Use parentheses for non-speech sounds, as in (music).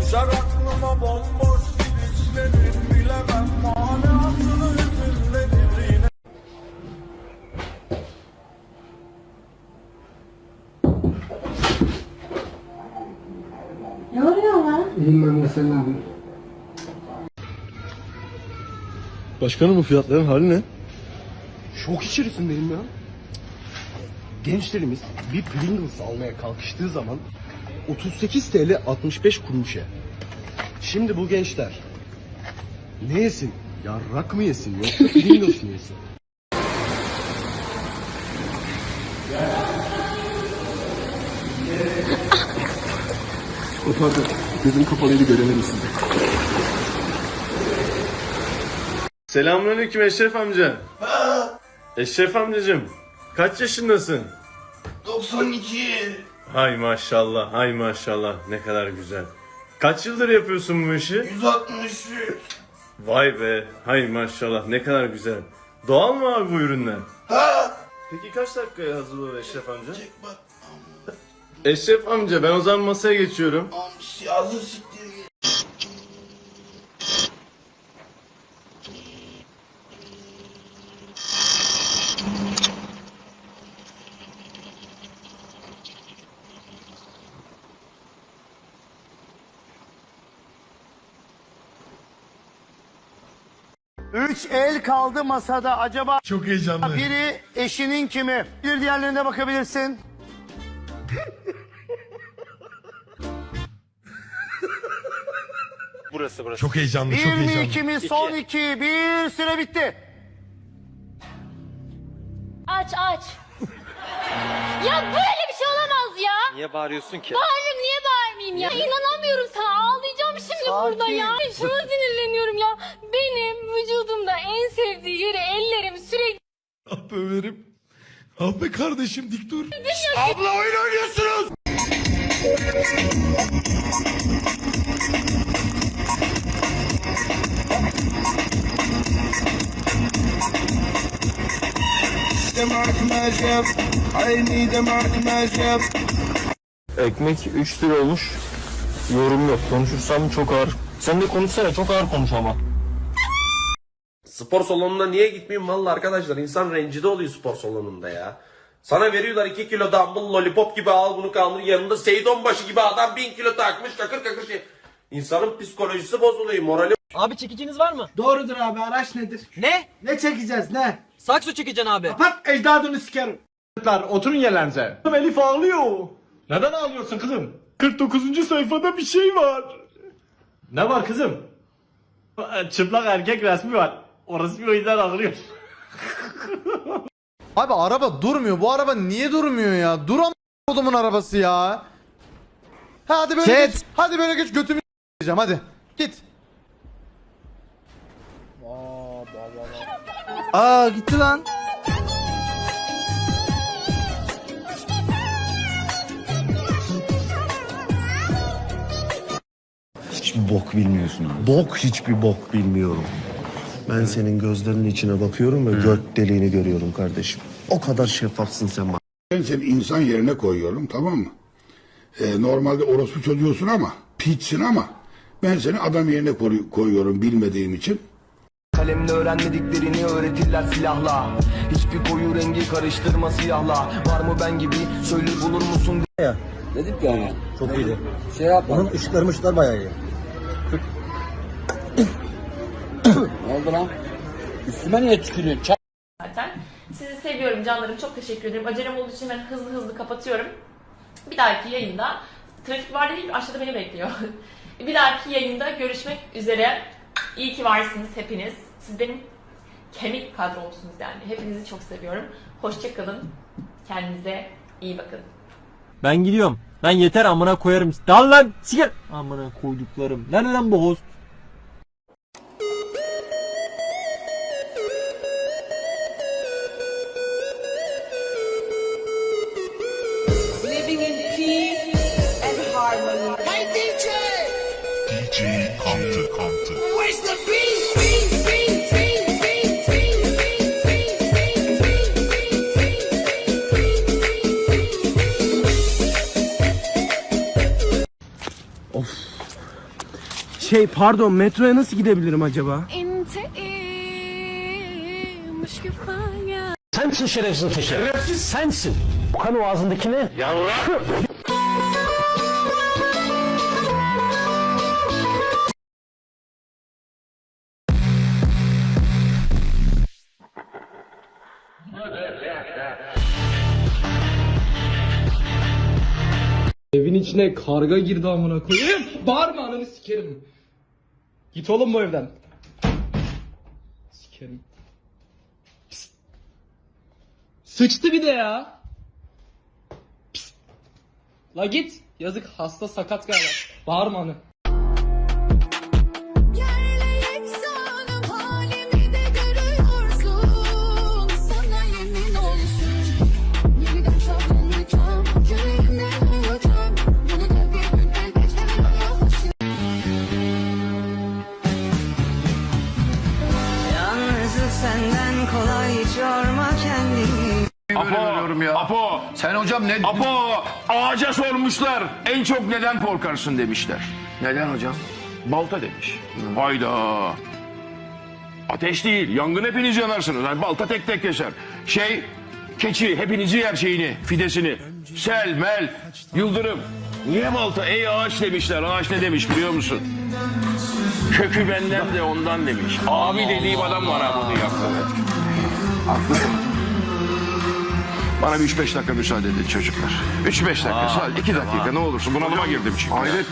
Düşer aklıma bomboş bilemem manasını hüzünlenir yine. Ne oluyor lan? İyiyim ben de sen ne yapıyorsun? Başkanım bu fiyatların hali ne? Şok içerisindeyim ya. Gençlerimiz bir Pringles almaya kalkıştığı zaman 38 TL 65 kuruşa. Şimdi bu gençler ne yesin? Yarrak mı yesin yoksa Pringles mı yesin? O pardon, gözüm kapalıydı göremedim sizi. Selamünaleyküm Eşref amca. Eşref amcacığım, kaç yaşındasın? 92 Hay maşallah, hay maşallah. Ne kadar güzel. Kaç yıldır yapıyorsun bu işi? 163 Vay be, hay maşallah. Ne kadar güzel. Doğal mı abi bu ürünler? Ha Peki kaç dakikaya hazır olur Eşref amca? Çek bak Eşref amca ben o zaman masaya geçiyorum. Amsi hazır siktir git Üç el kaldı masada. Acaba Çok heyecanlı. biri eşinin kimi? Bir diğerlerine bakabilirsin. Çok heyecanlı, çok Bir mi heyecanlı. iki mi? Son iki. Bir süre bitti. Aç aç. ya böyle bir şey olamaz ya. Niye bağırıyorsun ki? Bağırırım niye bağırmayayım ya? İnanamıyorum sana ağlayacağım şimdi burada ya. Şuna sinirleniyorum ya. Ah be Ömer'im. Ah be kardeşim dik dur. Abla oyun oynuyorsunuz دمعك ما جاب عيني دمعك ما جاب Ekmek 3 lira olmuş. Yorum yok. Konuşursam çok ağır. Sen de konuşsana çok ağır konuş ama. Spor salonuna niye gitmeyeyim valla arkadaşlar insan rencide oluyor spor salonunda ya. Sana veriyorlar 2 kilo dumbbell lollipop gibi al bunu kaldır yanında Seydon başı gibi adam 1000 kilo takmış kakır kakır şey. İnsanın psikolojisi bozuluyor morali Abi çekiciniz var mı? Doğrudur abi araç nedir? Ne? Ne çekeceğiz ne? Sakso çekeceksin abi. Pat ecdadını sikerim. Oturun yerlerinize. Elif ağlıyor. Neden ağlıyorsun kızım? 49. sayfada bir şey var. Ne var kızım? Çıplak erkek resmi var. Orası bir o yüzden ağlıyor. Abi araba durmuyor. Bu araba niye durmuyor ya? Duram kodumun arabası ya. Ha, hadi böyle geç. Hadi böyle geç götümü diyeceğim hadi. Git. Aa gitti lan. Hiçbir bok bilmiyorsun abi. Bok hiçbir bok bilmiyorum. Ben senin gözlerinin içine bakıyorum ve gök deliğini görüyorum kardeşim. O kadar şeffafsın sen bana. Ben seni insan yerine koyuyorum tamam mı? Ee, normalde orospu çocuğusun ama piçsin ama ben seni adam yerine koy- koyuyorum bilmediğim için. Kalemle öğrenmediklerini öğretirler silahla. Hiçbir koyu rengi karıştırma siyahla. Var mı ben gibi söyle bulur musun zaten. Sizi seviyorum canlarım. Çok teşekkür ederim. Acelem olduğu için ben hızlı hızlı kapatıyorum. Bir dahaki yayında trafik var değil aşağıda beni bekliyor. (laughs) bir dahaki yayında görüşmek üzere. İyi ki varsınız hepiniz. Siz benim kemik kadromsunuz yani. Hepinizi çok seviyorum. Hoşçakalın. Kendinize iyi bakın. Ben gidiyorum. Lan yeter amına koyarım. Dal lan. Siker. Amına koyduklarım. Nerede lan bu host? Kantı, kantı. Of. Şey pardon metroya nasıl gidebilirim acaba? Sensin şerefsiz teşe. Sensin. Kan o ağzındakini. Yavrum. Evin içine karga girdi amına koyayım. Bağırma ananı sikerim. Git oğlum bu evden. Sikerim. Pist. Sıçtı bir de ya. Pist. La git. Yazık hasta sakat galiba. Bağırma anı. Apo, ya. Apo. Sen hocam ne? Apo, ağaca sormuşlar. En çok neden korkarsın demişler. Neden hocam? Balta demiş. Hayda. Ateş değil, yangın hepiniz yanarsınız. Yani balta tek tek keser. Şey, keçi hepinizi yer şeyini, fidesini. Sel, mel, yıldırım. Niye balta? Ey ağaç demişler. Ağaç ne demiş biliyor musun? Kökü benden de ondan demiş. Abi dediğim adam var ha bunu yaptı. Haklısın. Bana bir 3-5 dakika müsaade edin çocuklar. 3-5 dakika, sadece 2 dakika ne olursun bunalıma girdim çünkü. Hayret